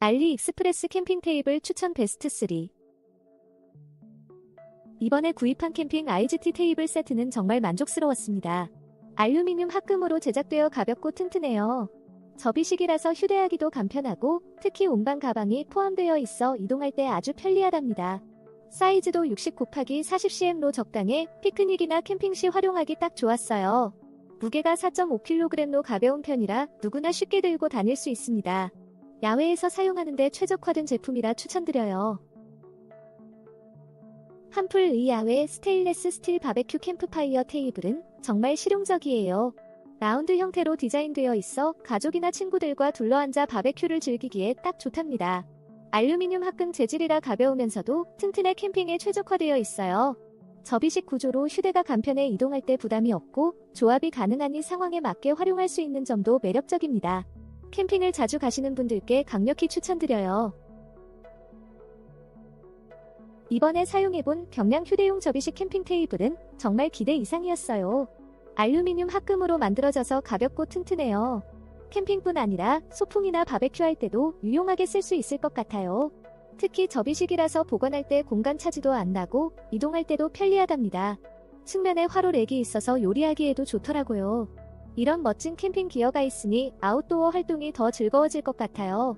알리 익스프레스 캠핑 테이블 추천 베스트 3 이번에 구입한 캠핑 IGT 테이블 세트는 정말 만족스러웠습니다. 알루미늄 합금으로 제작되어 가볍고 튼튼해요. 접이식이라서 휴대하기도 간편하고 특히 운반 가방이 포함되어 있어 이동할 때 아주 편리하답니다. 사이즈도 60 곱하기 40cm로 적당해 피크닉이나 캠핑 시 활용하기 딱 좋았어요. 무게가 4.5kg로 가벼운 편이라 누구나 쉽게 들고 다닐 수 있습니다. 야외에서 사용하는데 최적화된 제품이라 추천드려요. 한풀 의 야외 스테인레스 스틸 바베큐 캠프파이어 테이블은 정말 실용적이에요. 라운드 형태로 디자인되어 있어 가족이나 친구들과 둘러앉아 바베큐를 즐기기에 딱 좋답니다. 알루미늄 합금 재질이라 가벼우면서도 튼튼해 캠핑에 최적화되어 있어요. 접이식 구조로 휴대가 간편해 이동할 때 부담이 없고 조합이 가능하니 상황에 맞게 활용할 수 있는 점도 매력적입니다. 캠핑을 자주 가시는 분들께 강력히 추천드려요. 이번에 사용해본 경량 휴대용 접이식 캠핑 테이블은 정말 기대 이상이었어요. 알루미늄 합금으로 만들어져서 가볍고 튼튼해요. 캠핑뿐 아니라 소풍이나 바베큐 할 때도 유용하게 쓸 수 있을 것 같아요. 특히 접이식이라서 보관할 때 공간 차지도 안 나고 이동할 때도 편리하답니다. 측면에 화로 렉이 있어서 요리하기에도 좋더라고요. 이런 멋진 캠핑 기어가 있으니 아웃도어 활동이 더 즐거워질 것 같아요.